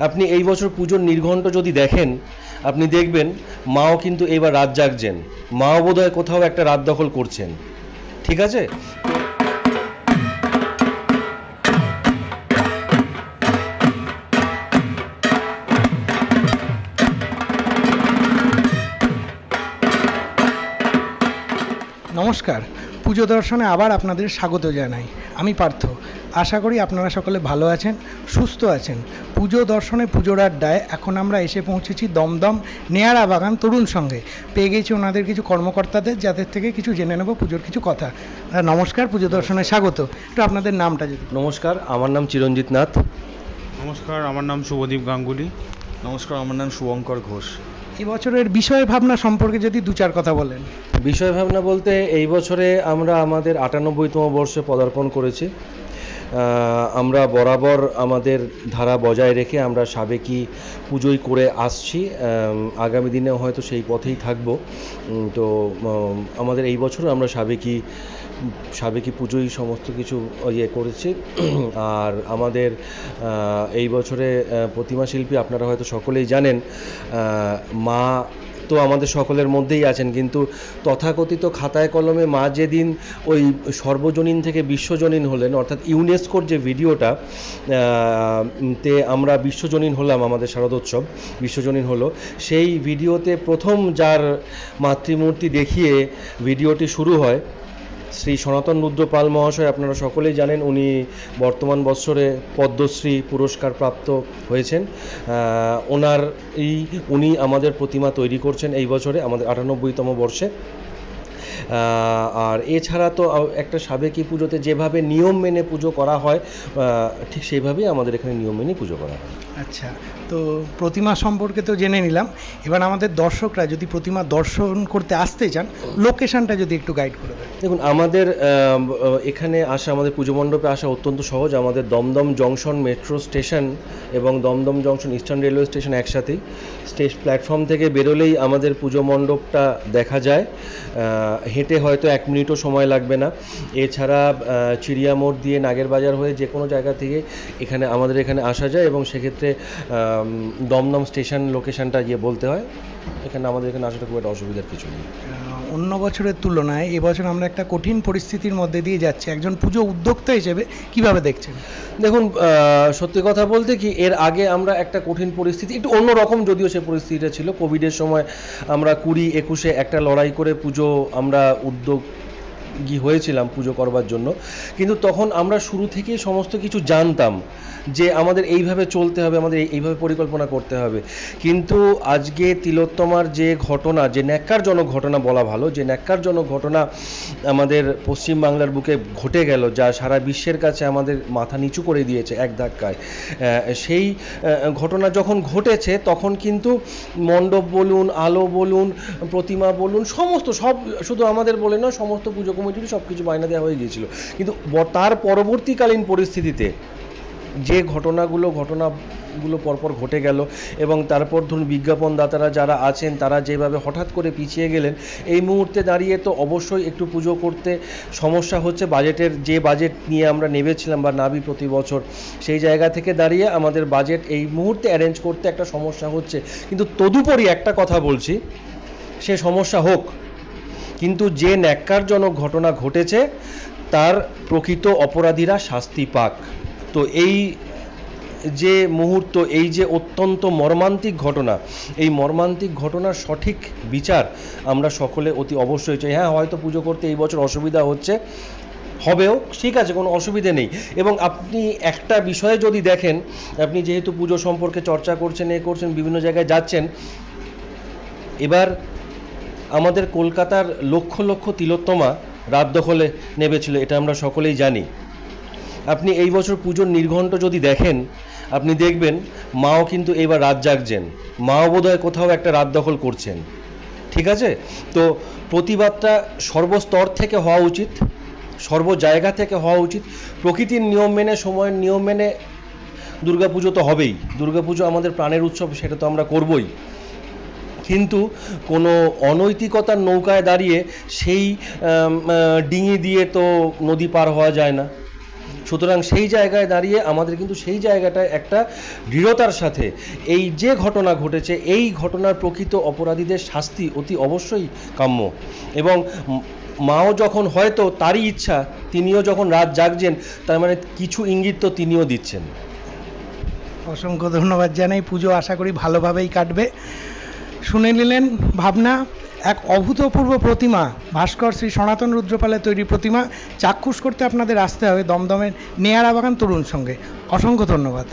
আপনি এই বছর পুজোর নির্ঘণ্ট যদি দেখেন, আপনি দেখবেন মাও কিন্তু এবার রাত জাগছেন। মাও বোধহয় কোথাও একটা রাত দখল করছেন। ঠিক আছে? নমস্কার। পুজো দর্শনে আবার আপনাদের স্বাগত জানাই। আমি পার্থ। আশা করি আপনারা সকলে ভালো আছেন সুস্থ আছেন। পুজো দর্শনে পুজোর আড্ডায় এখন আমরা এসে পৌঁছেছি দমদম নেয়ারা বাগান তরুণ সঙ্গে। পেয়ে গেছি ওনাদের কিছু কর্মকর্তাদের যাদের থেকে কিছু জেনে নেব পুজোর কিছু কথা। নমস্কার পুজো দর্শনে স্বাগত। একটু আপনাদের নামটা যদি নমস্কার আমার নাম চিরঞ্জিত নাথ। নমস্কার আমার নাম শুভদীপ গাঙ্গুলি। নমস্কার আমার নাম শুভঙ্কর ঘোষ। এবছরের বিষয় ভাবনা সম্পর্কে যদি দু চার কথা বলেন। বিষয় ভাবনা বলতে এই বছরে আমরা আমাদের আটানব্বইতম বর্ষে পদার্পণ করেছি। আমরা বরাবর আমাদের ধারা বজায় রেখে আমরা সাবেকি পুজোই করে আসছি। আগামী দিনেও হয়তো সেই পথেই থাকব। তো আমাদের এই বছর আমরা সাবেকি সাবেকি পুজোই সমস্ত কিছু ইয়ে করেছি। আর আমাদের এই বছরে প্রতিমা শিল্পী আপনারা হয়তো সকলেই জানেন মা তো আমাদের সকলের মধ্যেই আছেন। কিন্তু তথাকথিত খাতায় কলমে মা যেদিন ওই সর্বজনীন থেকে বিশ্বজনীন হলেন, অর্থাৎ ইউনেস্কোর যে ভিডিওটা তে আমরা বিশ্বজনীন হলাম আমাদের শারদোৎসব, বিশ্বজনীন হলো, সেই ভিডিওতে প্রথম যার মাতৃমূর্তি দেখিয়ে ভিডিওটি শুরু হয় শ্রী সনাতন রুদ্র পাল মহাশয়, আপনারা সকলেই জানেন উনি বর্তমান বৎসরে পদ্মশ্রী পুরস্কার প্রাপ্ত হয়েছেন। ওনার এই, উনি আমাদের প্রতিমা তৈরি করছেন এই বছরে আমাদের আটানব্বইতম বর্ষে। আর এছাড়া তো একটা সাবেকি পুজোতে যেভাবে নিয়ম মেনে পুজো করা হয় ঠিক সেইভাবেই আমাদের এখানে নিয়ম মেনে পুজো করা হয়। আচ্ছা তো প্রতিমা সম্পর্কে তো জেনে নিলাম। এবার আমাদের দর্শকরা যদি প্রতিমা দর্শন করতে আসতে চান লোকেশনটা যদি একটু গাইড করে দেন। দেখুন আমাদের এখানে আসা আমাদের পুজো মণ্ডপে আসা অত্যন্ত সহজ। আমাদের দমদম জংশন মেট্রো স্টেশন এবং Dum Dum junction eastern railway station একসাথেই। স্টেজ প্ল্যাটফর্ম থেকে বেরোলেই আমাদের পুজো মণ্ডপটা দেখা যায়। হেঁটে হয়তো এক মিনিটও সময় লাগবে না। এছাড়া চিড়িয়া মোড় দিয়ে নাগের বাজার হয়ে যে কোনো জায়গা থেকে এখানে আমাদের এখানে আসা যায় এবং সেক্ষেত্রে দমদম স্টেশন লোকেশনটা গিয়ে বলতে হয়। এখানে আমাদের এখানে আসাটা খুব একটা অসুবিধার কিছু নেই। অন্য বছরের তুলনায় এবছর আমরা একটা কঠিন পরিস্থিতির মধ্যে দিয়ে যাচ্ছি। একজন পুজো উদ্যোক্তা হিসেবে কীভাবে দেখছেন? দেখুন সত্যি কথা বলতে কি এর আগে আমরা একটা কঠিন পরিস্থিতি একটু অন্যরকম যদিও সে পরিস্থিতিটা ছিল। কোভিডের সময় আমরা কুড়ি একুশে একটা লড়াই করে পুজো আমরা উদ্যোগ গী হয়েছিলাম পুজো করবার জন্য। কিন্তু তখন আমরা শুরু থেকেই সমস্ত কিছু জানতাম যে আমাদের এইভাবে চলতে হবে, আমাদের এই- এইভাবে পরিকল্পনা করতে হবে। কিন্তু আজকে তিলোত্তমার যে ঘটনা, যে ন্যাক্কারজনক ঘটনা বলা ভালো, যে ন্যাক্কারজনক ঘটনা আমাদের পশ্চিম বাংলার বুকে ঘটে গেল, যা সারা বিশ্বের কাছে আমাদের মাথা নিচু করে দিয়েছে এক ধাক্কায়। সেই ঘটনা যখন ঘটেছে, তখন কিন্তু মণ্ডপ বলুন, আলো বলুন, প্রতিমা বলুন, সমস্ত সব, শুধু আমাদের বলে নয়, সমস্ত পুজো কমিটির সব কিছু বায়না দেওয়া হয়ে গিয়েছিল। কিন্তু তার পরবর্তীকালীন পরিস্থিতিতে যে ঘটনাগুলো ঘটনাগুলো পরপর ঘটে গেল এবং তারপর ধরুন বিজ্ঞাপনদাতারা যারা আছেন, তারা যেভাবে হঠাৎ করে পিছিয়ে গেলেন, এই মুহূর্তে দাঁড়িয়ে তো অবশ্যই একটু পুজো করতে সমস্যা হচ্ছে। বাজেটের যে বাজেট নিয়ে আমরা নেবেছিলাম বা নাবি প্রতি বছর, সেই জায়গা থেকে দাঁড়িয়ে আমাদের বাজেট এই মুহূর্তে অ্যারেঞ্জ করতে একটা সমস্যা হচ্ছে। কিন্তু তদুপরি একটা কথা বলছি, সে সমস্যা হোক কিন্তু যে ন্যাক্কারজনক ঘটনা ঘটেছে, তার প্রকৃত অপরাধীরা শাস্তি পাক। তো এই যে মুহূর্ত, এই যে অত্যন্ত মর্মান্তিক ঘটনা, এই মর্মান্তিক ঘটনার সঠিক বিচার আমরা সকলে অতি অবশ্যই চাই। হ্যাঁ হয়তো পুজো করতে এই বছর অসুবিধা হচ্ছে, হবেও, ঠিক আছে, কোনো অসুবিধে নেই। এবং আপনি একটা বিষয়ে যদি দেখেন, আপনি যেহেতু পুজো সম্পর্কে চর্চা করছেন, এ করছেন, বিভিন্ন জায়গায় যাচ্ছেন, এবার আমাদের কলকাতার লক্ষ লক্ষ তিলোত্তমা রাত দখলে নেবেছিল এটা আমরা সকলেই জানি। আপনি এই বছর পুজোর নির্ঘণ্ট যদি দেখেন, আপনি দেখবেন মাও কিন্তু এবার রাত জাগছেন। মাও বোধহয় কোথাও একটা রাত দখল করছেন। ঠিক আছে? তো প্রতিবাদটা সর্বস্তর থেকে হওয়া উচিত সর্ব জায়গা থেকে হওয়া উচিত। প্রকৃতির নিয়ম মেনে, সময়ের নিয়ম মেনে দুর্গাপুজো তো হবেই। দুর্গাপুজো আমাদের প্রাণের উৎসব, সেটা তো আমরা করবই। কিন্তু কোনো অনৈতিকতার নৌকায় দাঁড়িয়ে সেই ডিঙি দিয়ে তো নদী পার হওয়া যায় না। সুতরাং সেই জায়গায় দাঁড়িয়ে আমাদের কিন্তু সেই জায়গাটায় একটা দৃঢ়তার সাথে এই যে ঘটনা ঘটেছে, এই ঘটনার প্রকৃত অপরাধীদের শাস্তি অতি অবশ্যই কাম্য। এবং মাও যখন হয়তো তারই ইচ্ছা, তিনিও যখন রাত জাগছেন, তার মানে কিছু ইঙ্গিত তো তিনিও দিচ্ছেন। অসংখ্য ধন্যবাদ জানাই। পুজো আশা করি ভালোভাবেই কাটবে। শুনে নিলেন ভাবনা, এক অভূতপূর্ব প্রতিমা। ভাস্কর শ্রী সনাতন রুদ্রপালের তৈরি প্রতিমা। চাক্ষুষ করতে আপনাদের আসতে হবে দমদমের নেয়ারা বাগান তরুণ সঙ্গে। অসংখ্য ধন্যবাদ।